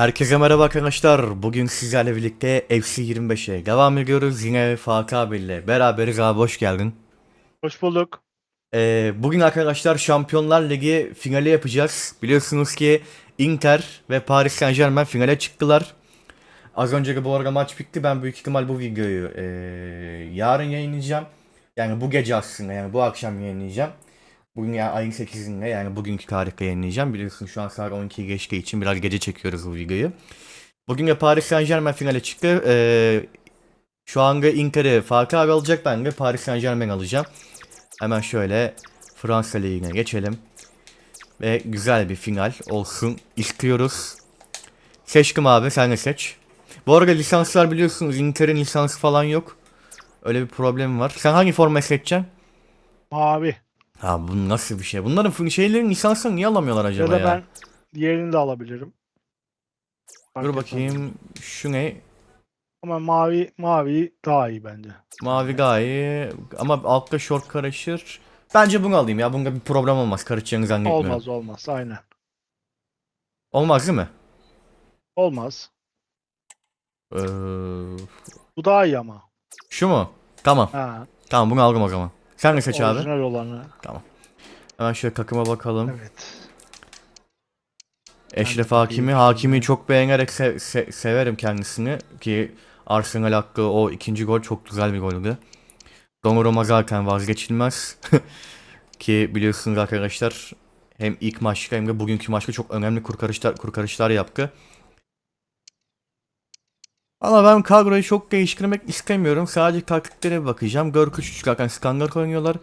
Herkese merhaba arkadaşlar. Bugün sizlerle birlikte FC 25'e devam ediyoruz. Yine Fatih abiyle beraberiz abi hoş geldin. Hoş bulduk. Ee, bugün arkadaşlar Şampiyonlar Ligi finali yapacağız. Biliyorsunuz ki Inter ve Paris Saint Germain finale çıktılar. Az önceki bu arada maç bitti. Ben büyük ihtimal bu videoyu ee, yarın yayınlayacağım. Yani bu gece aslında yani bu akşam yayınlayacağım. Bugün yani ayın 8'inde yani bugünkü tarihte yayınlayacağım. Biliyorsun şu an saat 12 geçtiği için biraz gece çekiyoruz bu videoyu. Bugün de Paris Saint Germain finale çıktı. Ee, şu anda Inter'i Fatih abi alacak. Ben de Paris Saint Germain alacağım. Hemen şöyle Fransa Ligi'ne geçelim. Ve güzel bir final olsun istiyoruz. Seçtim abi sen de seç. Bu arada lisanslar biliyorsunuz Inter'in lisansı falan yok. Öyle bir problem var. Sen hangi forma seçeceksin? Mavi. Ha bu nasıl bir şey? Bunların f- şeylerin lisansını niye alamıyorlar Ya acaba da ya? ben diğerini de alabilirim. Fark Dur etmez. bakayım. Şu ne? Ama mavi mavi daha iyi bence. Mavi gaye ama altta short karışır. Bence bunu alayım ya. Bunda bir problem olmaz. Karışacağını zannetmiyorum. Olmaz olmaz aynen. Olmaz değil mi? Olmaz. Ee, Bu daha iyi ama. şu mu? Tamam. Ha, Tamam bunu aldım o zaman. Sen de seç abi. orijinal olanı. Hemen şöyle takıma bakalım. Evet. Eşref Hakimi. Hakimi çok beğenerek se- se- severim kendisini. Ki Arsenal hakkı o ikinci gol çok güzel bir goldü. Donnarumma zaten vazgeçilmez. Ki biliyorsunuz arkadaşlar hem ilk maçta hem de bugünkü maçta çok önemli kurtarışlar, kurtarışlar yaptı. Ama ben kadroyu çok değiştirmek istemiyorum. Sadece taktiklere bakacağım. Görküç zaten standart oynuyorlar.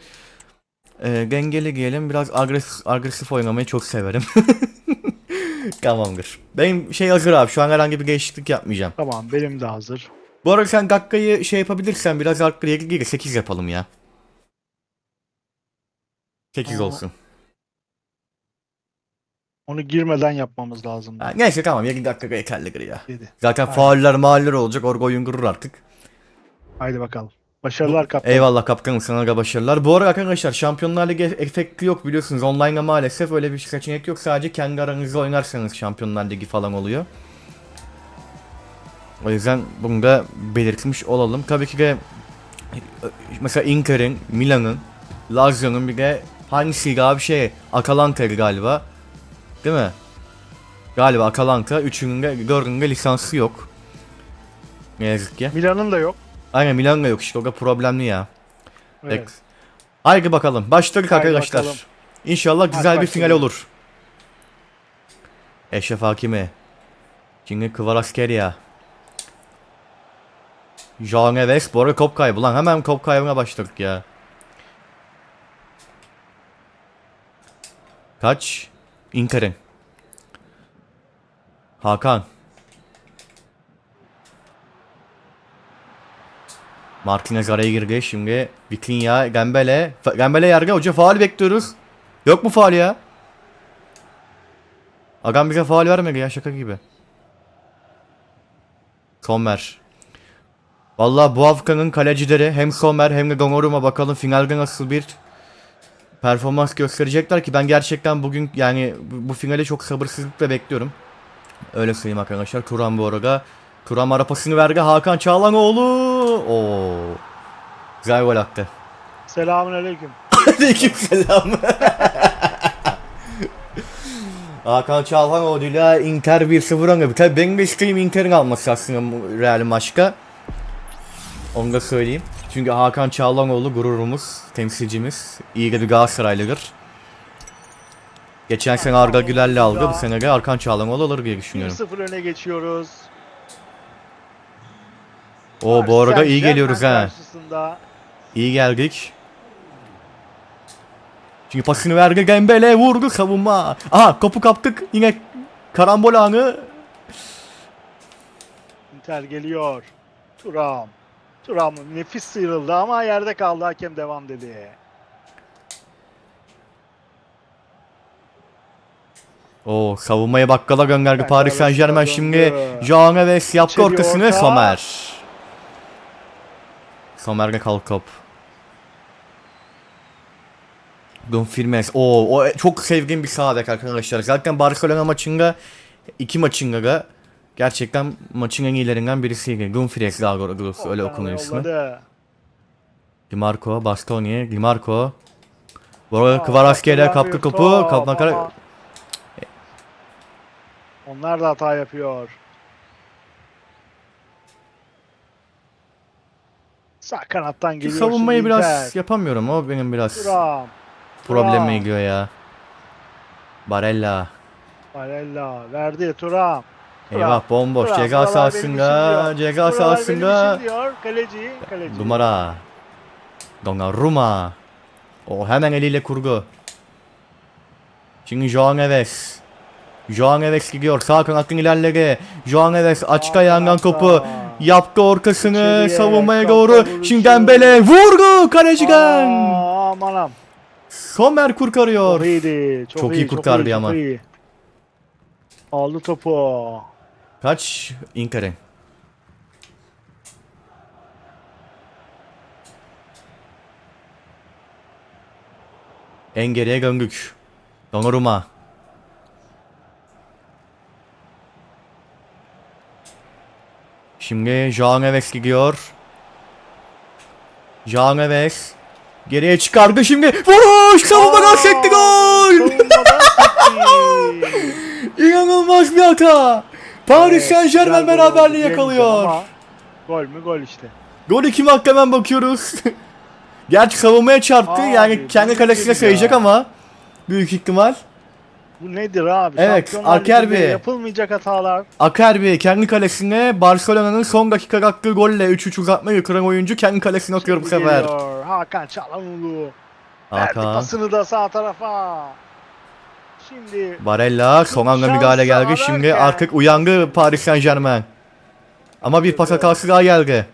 Ee, dengeli giyelim. Biraz agresif, agresif oynamayı çok severim. Tamamdır. Benim şey hazır abi. Şu an herhangi bir değişiklik yapmayacağım. Tamam benim de hazır. Bu arada sen Gakka'yı şey yapabilirsen biraz arttır geri geri 8 yapalım ya. 8 Aa. olsun. Onu girmeden yapmamız lazım. Ha, neyse tamam 7 dakika yeterli ya. Dedi. Zaten Aynen. fauller mağaller olacak. Orada oyun kurur artık. Haydi bakalım. Başarılar kaptan. Eyvallah kaptanım sana da başarılar. Bu arada arkadaşlar Şampiyonlar Ligi efekti yok biliyorsunuz. Online'da maalesef öyle bir seçenek yok. Sadece kendi aranızda oynarsanız Şampiyonlar Ligi falan oluyor. O yüzden bunu da belirtmiş olalım. Tabii ki de mesela Inter'in, Milan'ın, Lazio'nun bir de hangisiydi abi şey Atalanta'ydı galiba. Değil mi? Galiba Atalanta. Üçünün de dördünün de lisansı yok. Ne yazık ki. Milan'ın da yok. Aynen Milan'da yok işte o da problemli ya. Evet. Evet. Haydi bakalım. Başladık Haydi arkadaşlar. bakalım. İnşallah güzel bir başlayalım. final olur. Eşref Hakimi. Şimdi Kvaratskhelia. Jean Neves. Bu arada top kaybı lan. Hemen top kaybına başladık ya. Kaç? Inter'in. Hakan. Martinez araya girdi. Şimdi Vitinha, Gembele. Gembele yerde. Hoca faal bekliyoruz. Yok mu faal ya? Agam bize faal vermedi ya şaka gibi. Sommer. Vallahi bu haftanın kalecileri hem Sommer hem de Donnarumma bakalım finalde nasıl bir performans gösterecekler ki ben gerçekten bugün yani bu, finali çok sabırsızlıkla bekliyorum. Öyle söyleyeyim arkadaşlar. Turan bu arada. Turan arapasını verdi. Hakan Çağlanoğlu. Oo. Güzel gol attı. Selamun aleyküm. Aleyküm selam. Hakan Çalhanoğlu'yla Inter 1-0 önde. Tabii benim de isteğim Inter'in alması aslında Real maçta. Onu da söyleyeyim. Çünkü Hakan Çağlanoğlu gururumuz, temsilcimiz. İyi bir Galatasaraylıdır. Geçen sene Arda Güler'le aldı. Bu sene de Hakan Çağlanoğlu alır diye düşünüyorum. 1-0 öne geçiyoruz. Oo bu arada iyi geliyoruz ha. İyi geldik. Çünkü pasını verdi Dembele vurdu savunma. Aha topu kaptık yine karambol anı. Inter geliyor. Turam. Turam nefis sıyrıldı ama yerde kaldı hakem devam dedi. Oo savunmaya bakkala gönderdi Ben Paris Saint Germain şimdi döndü. Jean Neves yaptı ortasını orta. Somer. Somer'de kalk top. Dumfries. Oo, o çok sevdiğim bir sağ bek arkadaşlar. Zaten Barcelona maçında iki maçında da Gerçekten maçın en iyilerinden birisiydi. Dumfries doğrusu öyle okunuyor ismi. Di Marco, Bastoni, Di Marco. Bu arada Kvaratskhelia kaptı topu. ama Onlar da hata yapıyor. Sağ kanattan geliyor savunmayı biraz Inter. yapamıyorum. O benim biraz Thuram, problemime Thuram. gidiyor ya. Barella. Barella verdi Turam. Eyvah bomboş. Ceza buralar sahasında. benim sahasında. Kaleci, kaleci. Numara. Donnarumma. O hemen eliyle kurgu. Şimdi Joao Neves. Joao Neves gidiyor. Sağ kanatın ilerleri. Joao Neves açık ayağından topu. Yaptı ortasını İçeriye, savunmaya doğru. Şimdi Dembele vurdu kaleciden. Aa, aman am. Sommer kurtarıyor. Çok iyiydi. Çok, Çok iyi iyi, kurtardı çok iyi, ama. Çok iyi. Aldı topu. Kaç? Inter'in. En geriye döndük. Donnarumma. Şimdi Joao Neves gidiyor. Joao Neves. Geriye çıkardı şimdi. Vuruş! Savunmadan sekti gol! İnanılmaz bir hata. Paris Saint Germain güzel gol oldu beraberliği yakalıyor. ama Gol mü gol işte. Gol iki hakkı hemen bakıyoruz. Gerçi savunmaya çarptı Abi, yani bu kendi nedir kalesine ya? sayacak ama büyük ihtimal. Bu nedir abi? Evet, Şampiyonlar. Ligi'nde Yapılmayacak hatalar. Akerbi kendi kalesine Barcelona'nın son dakika attığı golle 3-3 uzatma yıkıran oyuncu kendi kalesine atıyor bu Şimdi sefer. geliyor. Hakan Çalhanoğlu. Verdi Hakan. pasını da sağ tarafa. Şimdi Barella son anda müdahale geldi. Şimdi artık uyandı Paris Saint Germain. Ama bir pas hatası daha geldi.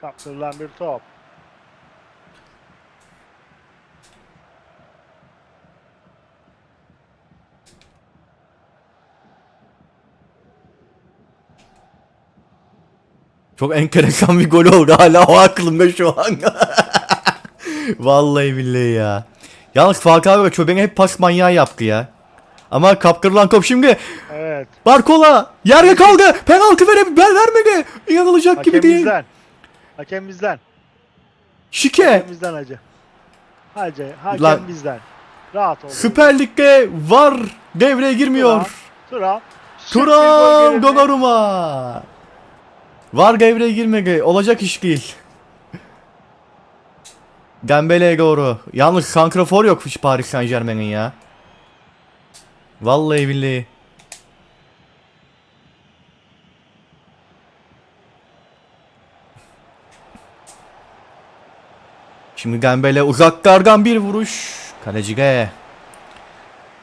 kaptırılan bir top. Çok enteresan bir gol oldu hala o aklımda şu an. Vallahi billahi ya. Yalnız Falcao ve Çoben'i hep pas manyağı yaptı ya. Ama kaptırılan top şimdi Evet. Barcola yerde kaldı. Penaltı vere ver vermedi. İnanılacak gibi Hakem değil. bizden. Hakem bizden. Şike. Hakem bizden hacı. Hacı. Hakem Lan- bizden. Rahat ol. Süper Lig'de var devreye girmiyor. Gol Turam geldi. Donnarumma. Var devreye girmedi. Olacak iş değil. Dembele'ye doğru. Yalnız santrafor yok hiç Paris Saint Germain'in ya. Vallahi billahi. Şimdi Dembele uzaklardan bir vuruş. Kaleciye.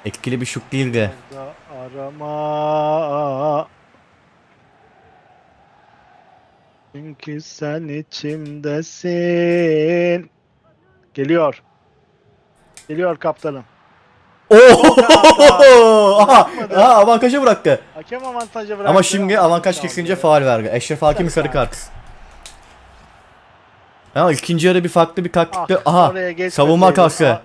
Etkili bir şut değildi. Arama. Çünkü sen içimdesin. Geliyor. Geliyor kaptanım. Oo! Aha, aha avantaja bıraktı. Hakem avantajı bıraktı. Ama şimdi avantaj kesince faal verdi. Eşref Hakim sarı kart. Ha ikinci yarı bir farklı bir taktikle. Ah, Aha savunma. Ah,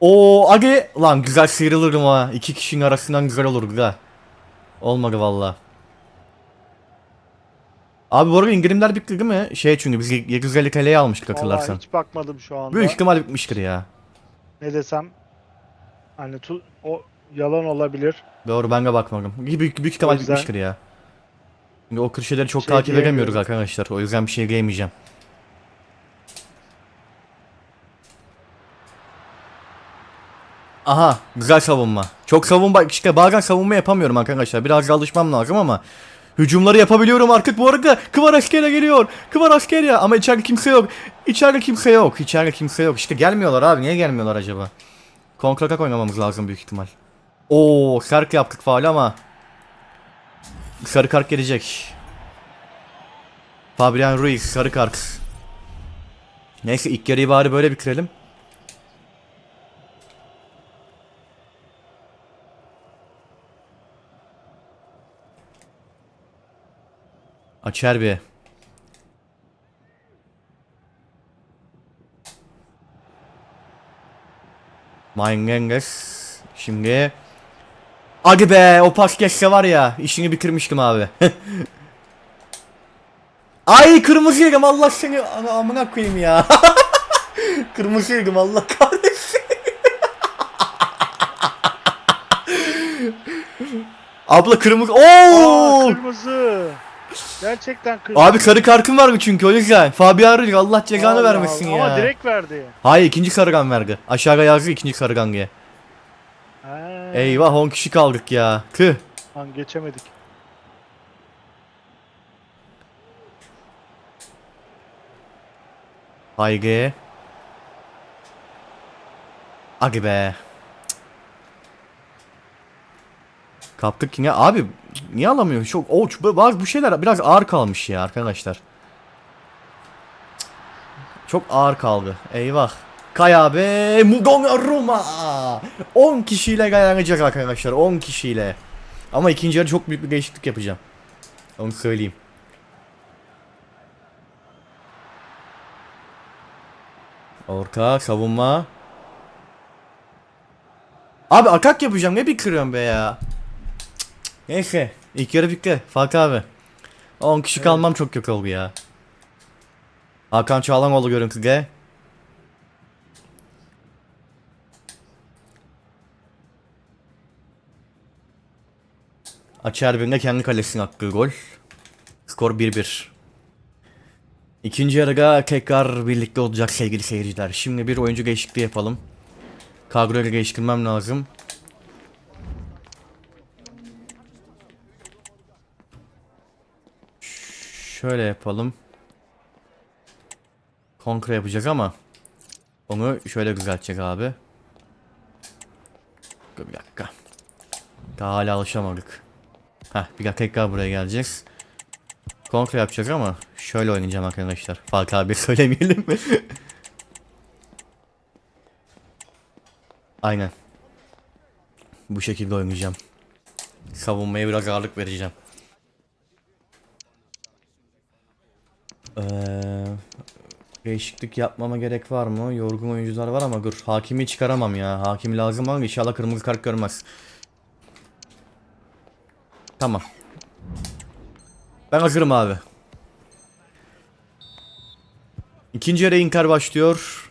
Oo Agi lan güzel sıyrılırım ha. İki kişinin arasından güzel olurdu da. Olmadı valla. Abi bu arada indirimler bitti değil mi? Şey çünkü biz 750 TL'ye almıştık Vallahi hatırlarsan. hiç bakmadım şu anda. Büyük ihtimal bitmiştir ya. Ne desem hani tu, o yalan olabilir. Doğru ben de bakmadım. Büyük, büyük ihtimal O yüzden- bitmiştir ya. Çünkü o şeyleri çok Şey takip edemiyoruz arkadaşlar. O yüzden bir şey diyemeyeceğim. Aha güzel savunma. Çok savunma işte bazen savunma yapamıyorum arkadaşlar. Biraz alışmam lazım ama hücumları yapabiliyorum artık bu arada. Kvaratskhelia geliyor. Kvaratskhelia ama içeride kimse yok. İçeride kimse yok. İçeride kimse yok. İşte gelmiyorlar abi. Niye gelmiyorlar acaba? Kontratak oynamamız lazım büyük ihtimal. Oo sert yaptık faal ama sarı kart gelecek. Fabian Ruiz sarı kart. Neyse ilk yarıyı bari böyle bitirelim. Açer bir. Maingenges. Şimdi. Hadi be o pas geçse var ya işini bitirmiştim abi. Ay kırmızı yedim Allah seni amına koyayım ya. kırmızı yedim Allah kahretsin. Abla kırmızı. Aa, Oo! kırmızı. Gerçekten kırmızı. Abi sarı kartın var mı çünkü o yüzden. Fabian Allah Allah vermesin Allah. ya. Ama direkt verdi. Hayır ikinci sarıgan verdi. Aşağıya yazdı ikinci sarıgan diye. He. Eyvah 10 kişi kaldık ya. Tüh. Lan geçemedik. Haydi. Hadi be. Kaptık yine. Abi niye alamıyor? Çok o bazı bu şeyler biraz ağır kalmış ya arkadaşlar. Çok ağır kaldı. Eyvah. Kay abi. Donnarumma. 10 kişiyle dayanacak arkadaşlar. 10 kişiyle. Ama ikinci yarı çok büyük bir değişiklik yapacağım. Onu söyleyeyim. Orta savunma. Abi akak yapacağım ne bitiriyorum be ya. Neyse ilk yarı bitti Fatih abi. 10 kişi kalmam çok kötü oldu ya. Hakan Çağlanoğlu görüntüde. Açar birinde kendi kalesine attığı gol. Skor 1-1. İkinci yarıda tekrar birlikte olacak sevgili seyirciler. Şimdi bir oyuncu değişikliği yapalım. Kadroyu değiştirmem lazım. Şöyle yapalım. Kontra yapacağız ama onu şöyle düzeltecek abi. Dur bir dakika. Daha hala alışamadık. Heh bir dakika tekrar buraya geleceğiz. Kontra yapacağız ama şöyle oynayacağım arkadaşlar. Fark abi söylemeyelim. Aynen. Bu şekilde oynayacağım. Savunmaya biraz ağırlık vereceğim. Ee, değişiklik yapmama gerek var mı? Yorgun oyuncular var ama dur. Hakimi çıkaramam ya. Hakim lazım ama inşallah kırmızı kart görmez. Tamam. Ben hazırım abi. İkinci yarı Inter başlıyor.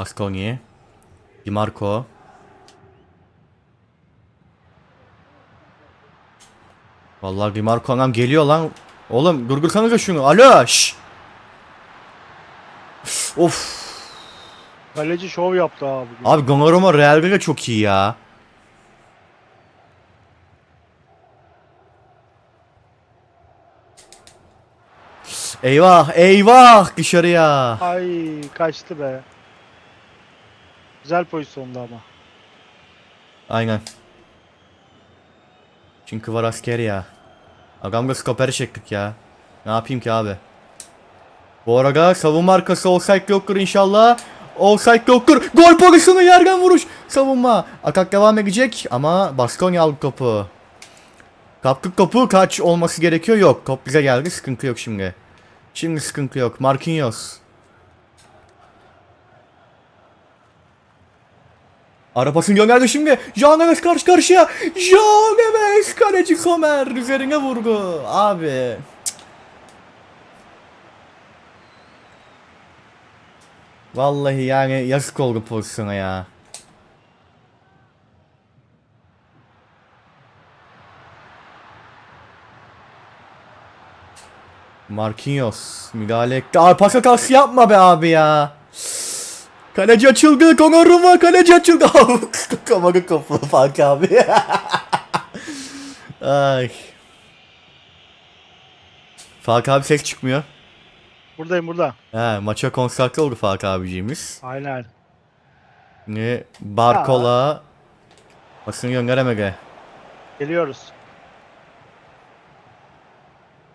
Baskoni. Di Marco. Vallahi Di Marco anam geliyor lan. Oğlum durgursanıza şunu. Alo şş. Of. Kaleci şov yaptı abi. Abi Donnarumma Real'de de çok iyi ya. Eyvah eyvah dışarıya. Ay kaçtı be. Güzel pozisyonda ama. Aynen. Çünkü var asker ya. Agamga stoperi çektik ya. Ne yapayım ki abi? Bu arada savunma arkası offside yoktur inşallah. Offside yoktur. Gol pozisyonu yerden vuruş. Savunma. Atak devam edecek ama Baskonya aldı topu. Kaptık topu kaç olması gerekiyor yok. Top bize geldi sıkıntı yok şimdi. Şimdi sıkıntı yok. Marquinhos. Arapasını gönderdi şimdi. Jean Neves karşı karşıya. Jean Neves kaleci Somer üzerine vurgu. Abi. Vallahi yani yazık oldu pozisyona ya. Marquinhos müdahale etti. Abi pas hatası yapma be abi ya. Kaleci açıldı. Donnarumma kaleci açıldı. Kamarı kapı Fark abi. Ay. Fark abi ses çıkmıyor. Buradayım burada. He, maça konsantre oldu Fark abiciğimiz. Aynen. Ne Barkola basını gönderemedi. Geliyoruz.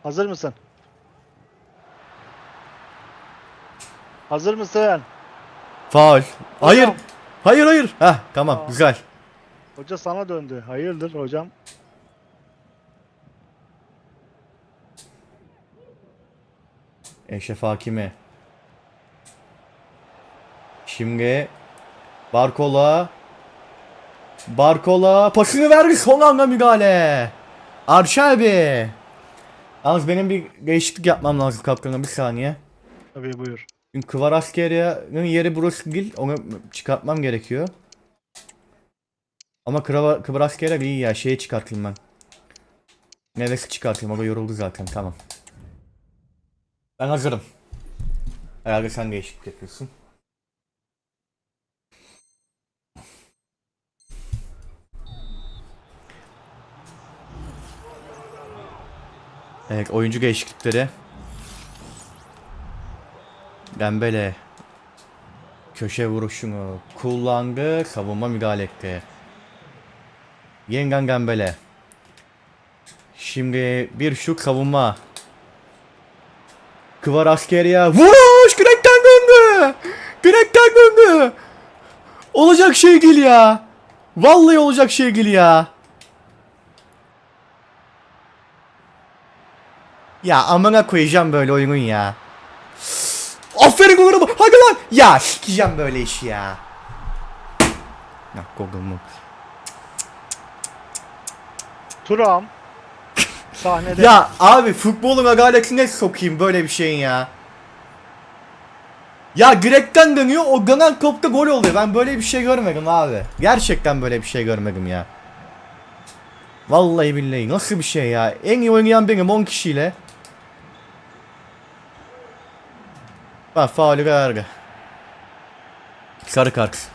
Hazır mısın? Hazır mısın? Faul. Hayır. Hocam. Hayır hayır. Heh tamam Aa. güzel. Hoca sana döndü. Hayırdır hocam? Eşref Hakimi. Şimdi Barkola Barkola pasını verdi son anda müdahale. Arşa abi. Yalnız benim bir değişiklik yapmam lazım kaptana bir saniye. Tabii buyur. Çünkü Kvaraskeria'nın yeri burası değil. Onu çıkartmam gerekiyor. Ama Krava- Kvaratskhelia iyi ya. Şeyi çıkartayım ben. Neves'i çıkartayım. O da yoruldu zaten. Tamam. Ben hazırım. Herhalde sen değişiklik yapıyorsun. Evet oyuncu değişiklikleri. Dembele köşe vuruşunu kullandı. Savunma müdahale etti. Yengen Dembele. Şimdi bir şut savunma. Kvaratskhelia vuruş! Direkten döndü! Direkten döndü! Olacak şey değil ya. Vallahi olacak şey değil ya. Ya amına koyacağım böyle oyunun ya. Aferin oğlum. Hadi lan. Ya sikeceğim böyle işi ya. Ya kodumu. Turam. Sahnede. Ya abi futbolun adaletine sokayım böyle bir şeyin ya. Ya direkten dönüyor o dönen topta gol oluyor. Ben böyle bir şey görmedim abi. Gerçekten böyle bir şey görmedim ya. Vallahi billahi nasıl bir şey ya. En iyi oynayan benim 10 kişiyle. Bak faulü verdi. Sarı kart.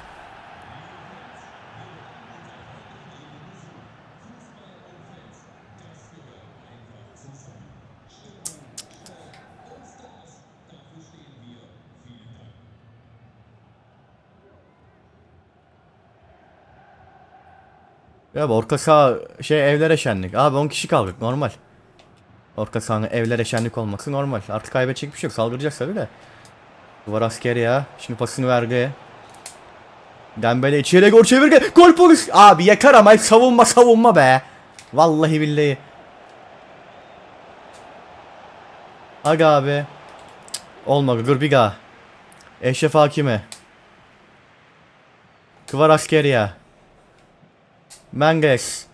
Ya orta saha şey evlere şenlik. Abi 10 kişi kaldık normal. Orta sahanın evlere şenlik olması normal. Artık kaybedecek bir şey yok. Saldıracak tabii de. Duvar askeri ya. Şimdi pasını verdi. Dembele içeri gol çevirdi. Gol polis. Abi yakar ama savunma savunma be. Vallahi billahi. Aga abi. Olmadı. Daha. Eşref Hakimi. Kvaratskhelia. Menges.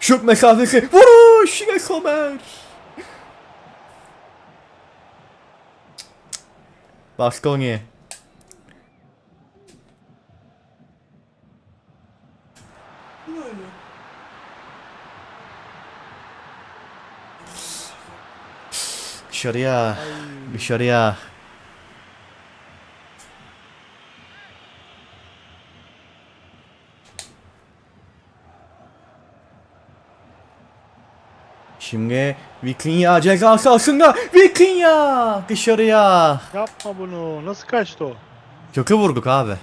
Şut mesafesi. Vuruş. Yine Somer. Baskoni. Dışarıya. Dışarıya. Şimdi Vikinya ceza sahasında Vikinya dışarıya. Yapma bunu. Nasıl kaçtı o? Kökü vurduk abi.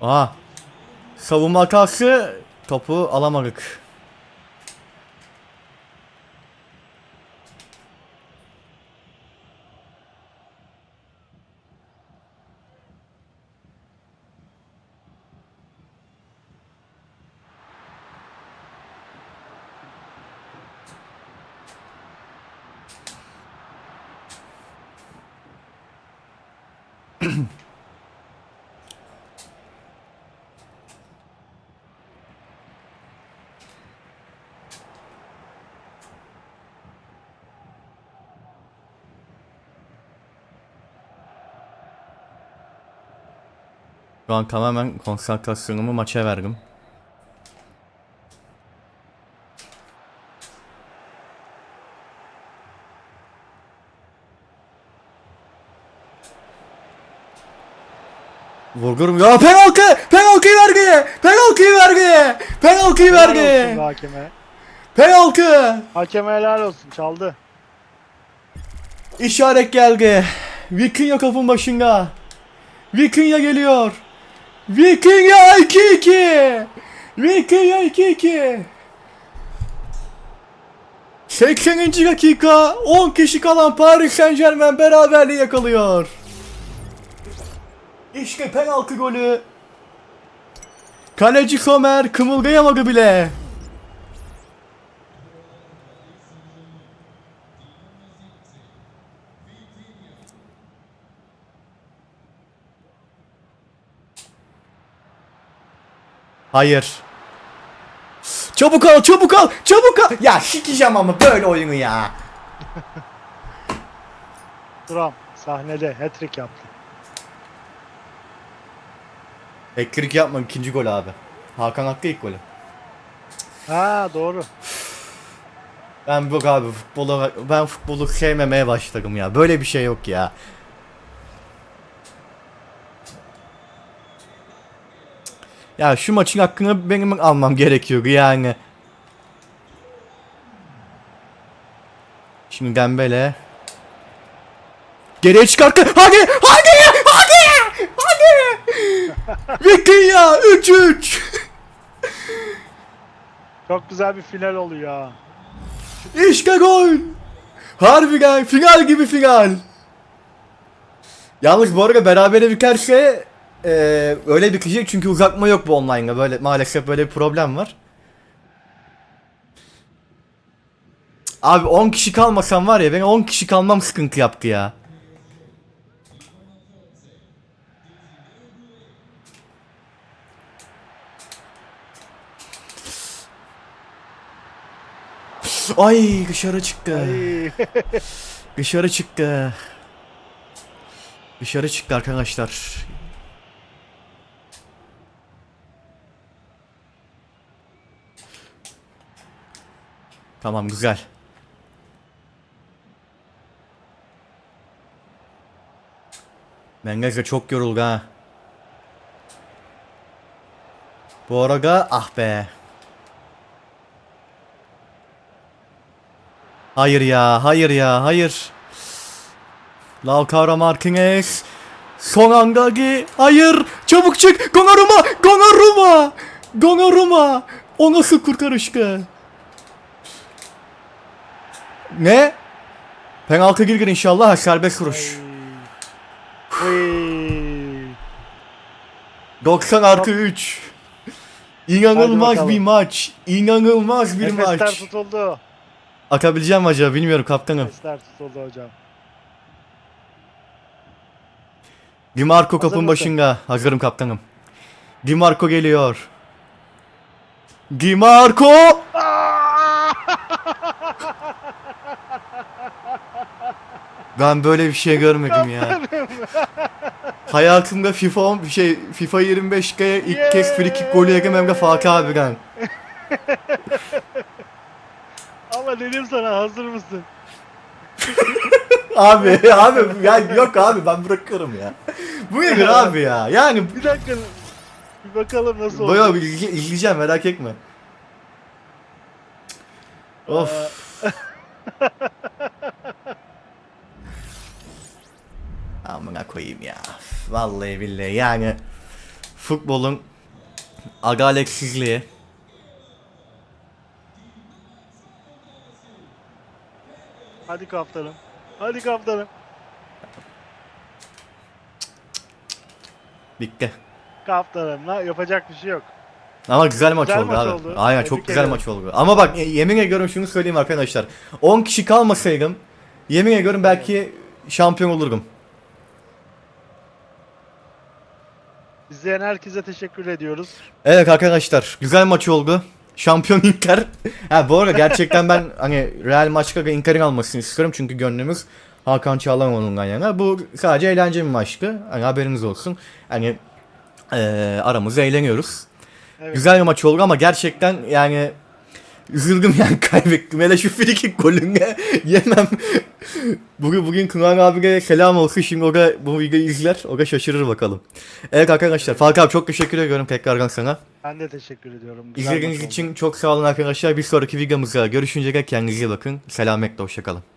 Aha. Savunma hatası topu alamadık. Şu an tamamen konsantrasyonumu maça verdim. Vurgurum ya penaltı! Verdi! Penaltıyı Helal olsun verdi! be hakeme. Penaltı! Hakeme helal olsun. Çaldı. İşaret geldi. Vikingo kapın başında. Vikinga geliyor. Vikinga 2-2. Vikinga 2-2. 80. dakika 10 kişi kalan Paris Saint Germain beraberliği yakalıyor. İşte penaltı golü. Kaleci Somer kımıldayamadı bile. Hayır. Çabuk al, çabuk al, çabuk al. Ya sikeceğim ama böyle oyunu ya. Turam sahnede hat-trick yaptı. Eklik yapma ikinci gol abi. Hakan Hakkı ilk golü. Ha doğru. Ben yok abi futbolu ben futbolu sevmemeye başladım ya. Böyle bir şey yok ya. Ya şu maçın hakkını benim almam gerekiyor yani. Şimdi Dembele. Geriye çıkarttı. Hadi! Hadi! Hadi! Hadi! Viking ya 3-3. Çok güzel bir final oluyor ya. İşte gol. Harbiden final gibi final. Yalnız bu arada berabere biterse e, öyle bitecek çünkü uzatma yok bu online'da. Böyle maalesef böyle bir problem var. Abi 10 kişi kalmasam var ya ben 10 kişi kalmam sıkıntı yaptı ya. Ay dışarı çıktı. Ay. Dışarı çıktı. Dışarı çıktı arkadaşlar. Tamam güzel. Mengeze çok yoruldu ha. Bu arada ah be. Hayır ya, hayır ya, hayır. Lautaro Martinez. Son anda gi- Hayır. Çabuk çık. Gonaruma. Gonaruma. Gonaruma. O nasıl kurtarıştı? Ne? Penaltı girgin inşallah. Serbest vuruş. Uy. 90 artı 3. İnanılmaz bir maç. İnanılmaz bir Nefesler maç. tutuldu. Atabileceğim mi acaba bilmiyorum kaptanım. Nefesler tutuldu hocam. Di Marco kapın mısın? başında. Hazırım kaptanım. Di Marco geliyor. Di Marco! Ben böyle bir şey görmedim ya. Hayatımda FIFA 10 şey FIFA 25'te ilk kez free kick golü yemem de Fatih abiden. Ama dedim sana hazır mısın? Abi abi ya yok abi ben bırakırım ya. Bu nedir abi ya? Yani Bir dakika. Bir bakalım nasıl Bayağı oldu. bir izle- izleyeceğim merak etme. Of. Amına koyayım ya. Vallahi billahi yani futbolun adaletsizliği Hadi kaptanım. Hadi kaptanım. bitti. Kaptanım la yapacak bir şey yok. Ama güzel maç Güzel oldu maç abi. oldu. Aynen Tebrik çok güzel ederim. maç oldu. Ama bak y- yemin ediyorum şunu söyleyeyim arkadaşlar. 10 kişi kalmasaydım yemin ediyorum belki şampiyon olurdum. İzleyen herkese teşekkür ediyoruz. Evet arkadaşlar güzel maç oldu. Şampiyon Inter. ha bu arada gerçekten ben hani Real maçta Inter'in almasını istiyorum çünkü gönlümüz Hakan Çağlanoğlu'ndan yana. Bu sadece eğlence bir maçtı. Hani haberiniz olsun. Hani eee aramızda eğleniyoruz. Evet. Güzel bir maç oldu ama gerçekten yani üzüldüm yani kaybettim. Hele şu frikik golünü yemem. bugün bugün Kınar abiye selam olsun. Şimdi o da bu videoyu izler. O da şaşırır bakalım. Evet arkadaşlar. Falk abi çok teşekkür ediyorum tekrardan sana. Ben de teşekkür ediyorum. Güzel İzlediğiniz için çok sağ olun arkadaşlar. Bir sonraki videomuzda görüşünceye dek kendinize bakın. Selametle hoşçakalın.